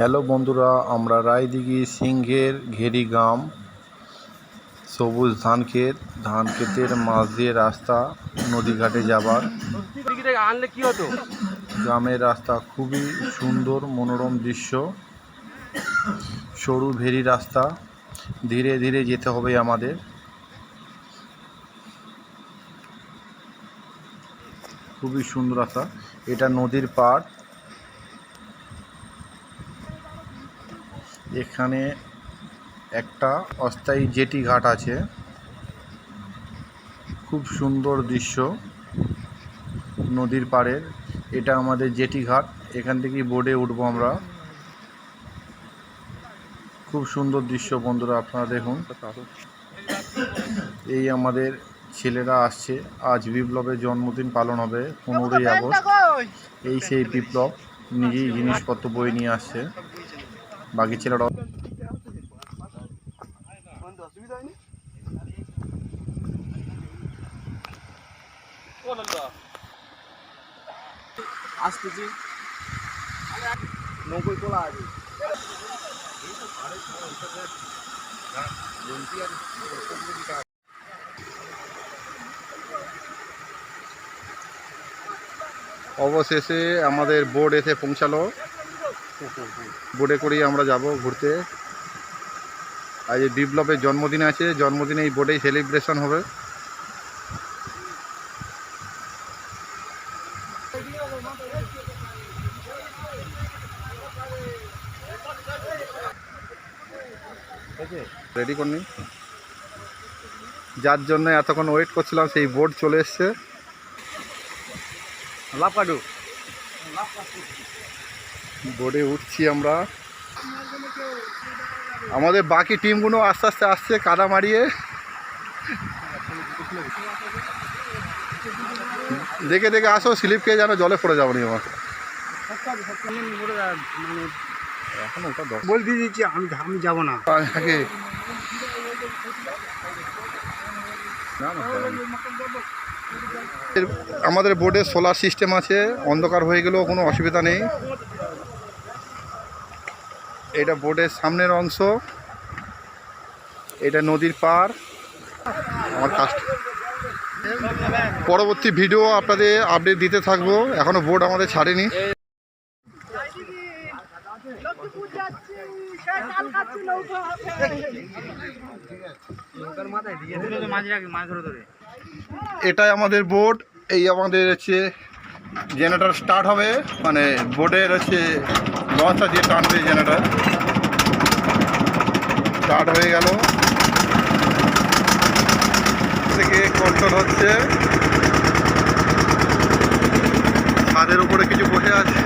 Hello বন্ধুরা আমরা রায়দিঘি সিংহের ঘেরি গ্রাম সবুজ ধান ক্ষেত ধান ক্ষেতের মাঝ দিয়ে রাস্তা নদীঘাটে যাবার। আনলে কি হতো? গ্রামের রাস্তা খুবই সুন্দর মনোরম দৃশ্য। সরু ভেরি রাস্তা ধীরে ধীরে যেতে হবে আমাদের। খুবই সুন্দর রাস্তা। এটা নদীর পাড়। এখানে একটা অস্থায়ী জেটি ঘাট আছে। খুব সুন্দর দৃশ্য নদীর পাড়ের। এটা আমাদের জেটি ঘাট। এখান থেকেই বোর্ডে উঠবো আমরা। খুব সুন্দর দৃশ্য বন্ধুরা আপনারা দেখুন। এই আমাদের ছেলেরা আসছে। আজ বিপ্লবের জন্মদিন পালন হবে পনেরোই আগস্ট। এই সেই বিপ্লব নিজেই জিনিসপত্র বই নিয়ে আসছে। বাকি ছেলেরা আসতেছি তোলা আছে অবশেষে আমাদের বোর্ড এসে পৌঁছালো। বোর্ডে করেই আমরা যাব ঘুরতে। আজ বিপ্লবের জন্মদিন আছে, জন্মদিনে এই বোর্ডেই সেলিব্রেশন হবে। রেডি করনি যার জন্য এতক্ষণ ওয়েট করছিলাম, সেই বোর্ড চলে এসছে। লাভ বোর্ডে উঠছি আমরা। আমাদের বাকি টিমগুলো আস্তে আস্তে আসছে, কাদা মারিয়ে। দেখে দেখে আসো স্লিপ খেয়ে যেন জলে পড়ে যাব নি আমার এখন ওটা বল দিয়ে দিচ্ছি আমি আমি যাব না। আমাদের বোর্ডে সোলার সিস্টেম আছে অন্ধকার হয়ে গেলেও কোনো অসুবিধা নেই। এটা বোর্ডের সামনের অংশ। এটা নদীর পার। আমার কাস্ট পরবর্তী ভিডিও আপনাদের আপডেট দিতে থাকব। এখনও বোর্ড আমাদের ছাড়েনি লক্ষ্মীপুর যাচ্ছি সে কাল খাচ্ছি নৌকো নৌকার মাথায় দিয়ে দিলে মাছ রাখি মাছ ধরে ধরে এটাই আমাদের বোর্ড, এই আমাদের হচ্ছে জেনারেটর স্টার্ট হবে মানে বোর্ডের হচ্ছে লঞ্চটা দিয়ে টানবে জেনারেটর। স্টার্ট হয়ে গেল। থেকে কন্ট্রোল হচ্ছে। ছাদের উপরে কিছু বসে আছে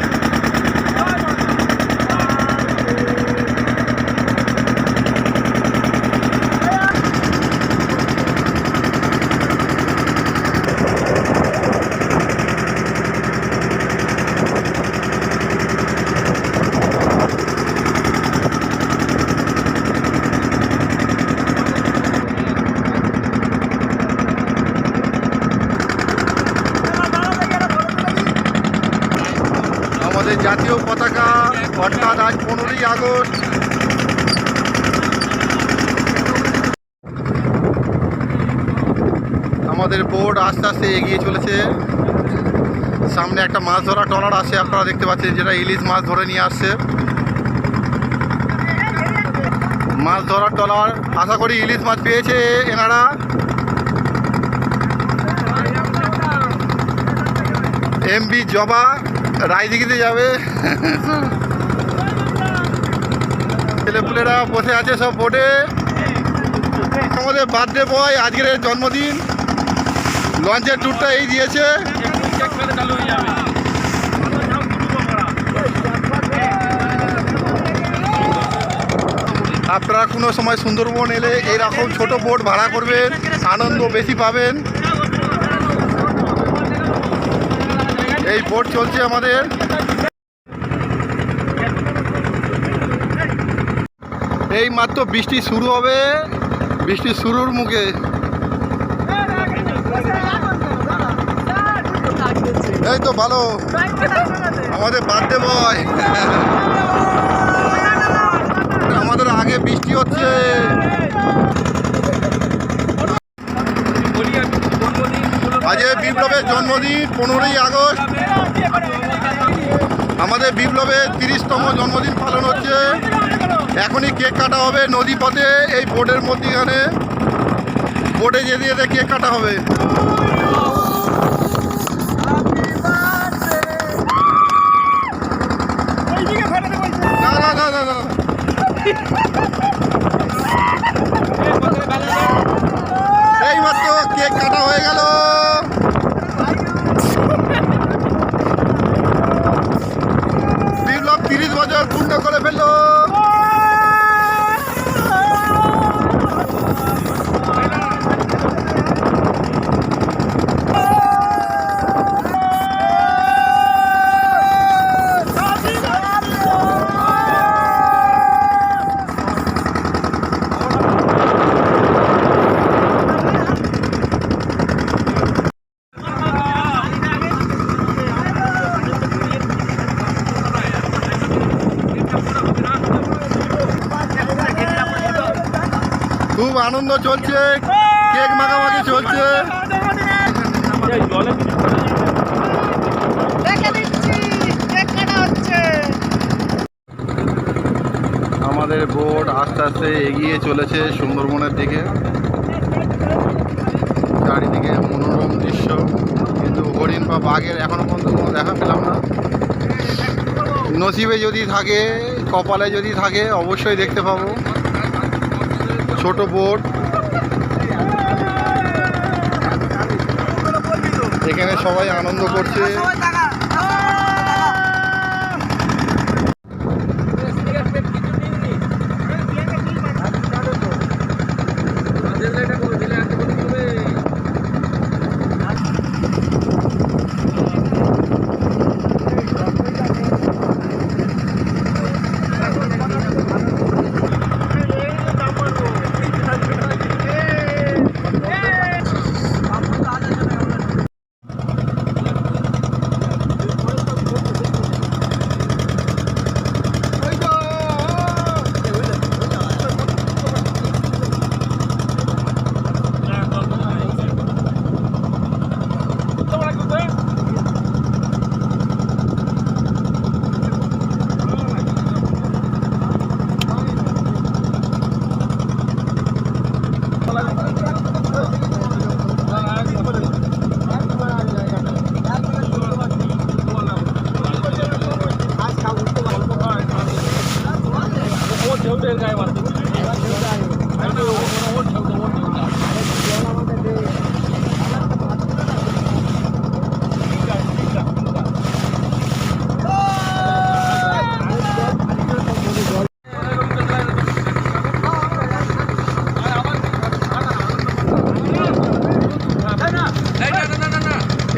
আমাদের জাতীয় পতাকা অর্থাৎ আজ পনেরোই আগস্ট আমাদের বোর্ড আস্তে আস্তে এগিয়ে চলেছে। সামনে একটা মাছ ধরা ট্রলার আছে, আপনারা দেখতে পাচ্ছেন যেটা ইলিশ মাছ ধরে নিয়ে আসছে। মাছ ধরার ট্রলার, আশা করি ইলিশ মাছ পেয়েছে এনারা। এমবি জবা, রায়দিঘিতে যাবে। ছেলেপুলেরা বসে আছে সব বোর্ডে আমাদের বার্থডে বয়, আজকের জন্মদিন। লঞ্চের ট্যুরটা এই দিয়েছে। আপনারা কোনো সময় সুন্দরবন এলে এইরকম ছোট বোট ভাড়া করবেন, আনন্দ বেশি পাবেন। এই বোট চলছে আমাদের। এই মাত্র বৃষ্টি শুরু হবে। বৃষ্টি শুরুর মুখে এই তো ভালো। আমাদের বার্থডে বয় আমাদের আগে বৃষ্টি হচ্ছে। আজকে বিপ্লবের জন্মদিন, পনেরোই আগস্ট। আমাদের বিপ্লবের তিরিশতম জন্মদিন পালন হচ্ছে। এখনই কেক কাটা হবে নদী পথে এই বোর্ডের মধ্যেখানে। বোর্ডে যেতে যেতে কেক কাটা হবে না না না না না এই মাত্র কেক কাটা হয়ে গেল বিপ্লব তিরিশ বছর পূর্ণ করে ফেলল খুব আনন্দ চলছে কেক মাখামাখি চলছে। আমাদের বোট আস্তে আস্তে এগিয়ে চলেছে সুন্দরবনের দিকে। চারিদিকে মনোরম দৃশ্য কিন্তু হরিণ বা বাঘের এখনও পর্যন্ত কোনো দেখা পেলাম না। নসিবে যদি থাকে কপালে যদি থাকে অবশ্যই দেখতে পাবো। ছোট বোট। এখানে সবাই আনন্দ করছে।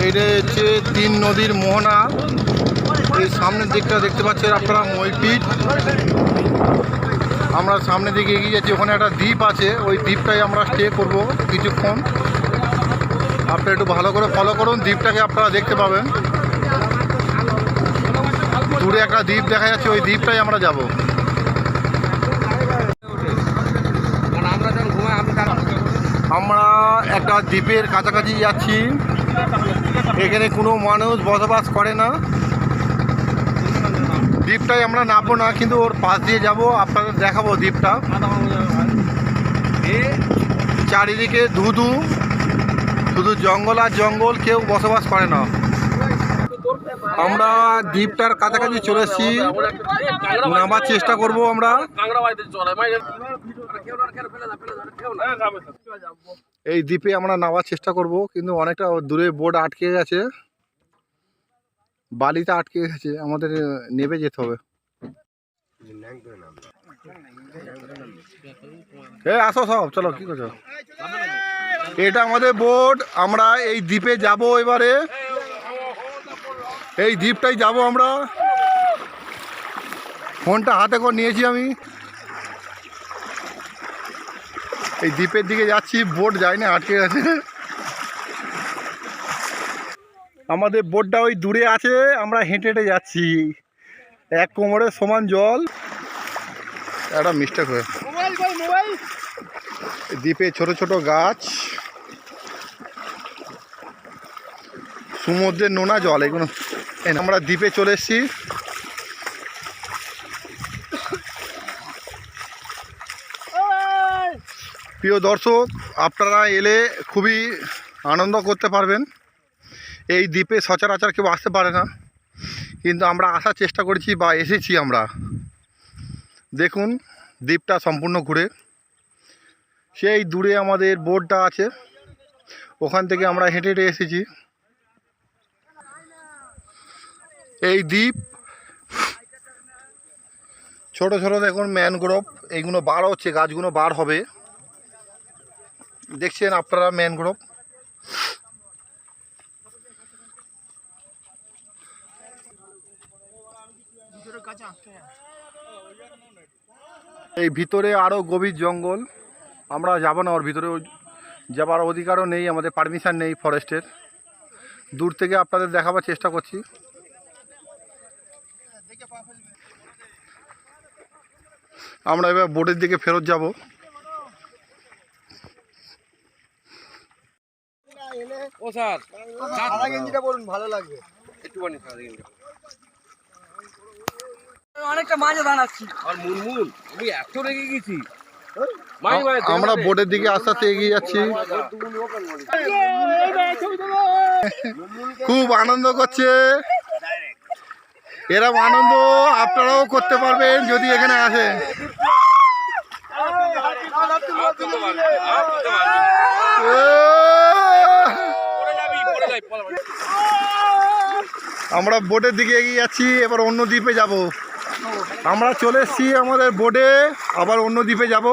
এইটা হচ্ছে তিন নদীর মোহনা, এই সামনের দিকটা দেখতে পাচ্ছেন আপনারা মইপিট আমরা সামনের দিকে এগিয়ে যাচ্ছি, ওখানে একটা দ্বীপ আছে, ওই দ্বীপটাই আমরা স্টে করব কিছুক্ষণ। আপনারা একটু ভালো করে ফলো করুন, দ্বীপটাকে আপনারা দেখতে পাবেন। দূরে একটা দ্বীপ দেখা যাচ্ছে, ওই দ্বীপটাই আমরা যাব। আমরা একটা দ্বীপের কাছাকাছি যাচ্ছি। এখানে কোনো মানুষ বসবাস করে না। দ্বীপটাই আমরা নামবো না কিন্তু ওর পাশ দিয়ে যাব। আপনাদের দেখাবো দ্বীপটা। চারিদিকে ধুধু শুধু জঙ্গল আর জঙ্গল কেউ বসবাস করে না। আমরা দ্বীপটার কাছাকাছি চলে এসেছি। নামার চেষ্টা করব আমরা। এই দ্বীপে আমরা নামার চেষ্টা করব, কিন্তু অনেকটা দূরে বোর্ড আটকে গেছে। বালিতে আটকে গেছে, আমাদের নেবে যেতে হবে। আসো সব চলো, কি করছ? এটা আমাদের বোট, আমরা এই দ্বীপে যাব এবারে। এই দ্বীপটাই যাব আমরা। ফোনটা হাতে করে নিয়েছি আমি। এই দ্বীপের দিকে যাচ্ছি বোট যায় না আটকে গেছে। আমাদের বোটটা ওই দূরে আছে আমরা হেঁটে হেঁটে যাচ্ছি। এক কোমরের সমান জল। একটা মিস্টেক হয়ে। দ্বীপে ছোট ছোট গাছ। সমুদ্রের নোনা জল এগুলো। আমরা দ্বীপে চলে এসেছি। প্রিয় দর্শক, আপনারা এলে খুবই আনন্দ করতে পারবেন। এই দ্বীপে সচরাচর কেউ আসতে পারে না। কিন্তু আমরা আসার চেষ্টা করেছি বা এসেছি আমরা। দেখুন, দ্বীপটা সম্পূর্ণ ঘুরে। সেই দূরে আমাদের বোর্ডটা আছে। ওখান থেকে আমরা হেঁটে হেঁটে এসেছি। এই দ্বীপ, ছোট ছোট দেখুন ম্যানগ্রোভ এইগুলো বার হচ্ছে, গাছগুলো বার হবে। দেখছেন আপনারা ম্যানগ্রোভ এই ভিতরে আরও গভীর জঙ্গল। আমরা যাব না ওর ভিতরে যাবার অধিকারও নেই, আমাদের পারমিশন নেই ফরেস্টের দূর থেকে আপনাদের দেখাবার চেষ্টা করছি। আমরা এবার বোটের দিকে ফেরত যাব। ও স্যার। সাদা গেঞ্জিটা পরুন ভালো লাগবে। একটুখানি সাদা গেঞ্জি অনেকটা মাঝে দাঁড়াচ্ছি। আর মুনমুন আমি এত রেগে গেছি। আমরা বোটের দিকে আস্তে আস্তে এগিয়ে যাচ্ছি। খুব আনন্দ করছে। এরম আনন্দ আপনারাও করতে পারবেন যদি এখানে আসেন। আমরা বোটের দিকে এগিয়ে যাচ্ছি, এবার অন্য দ্বীপে যাব। আমরা চলে এসছি আমাদের বোটে, আবার অন্য দ্বীপে যাব।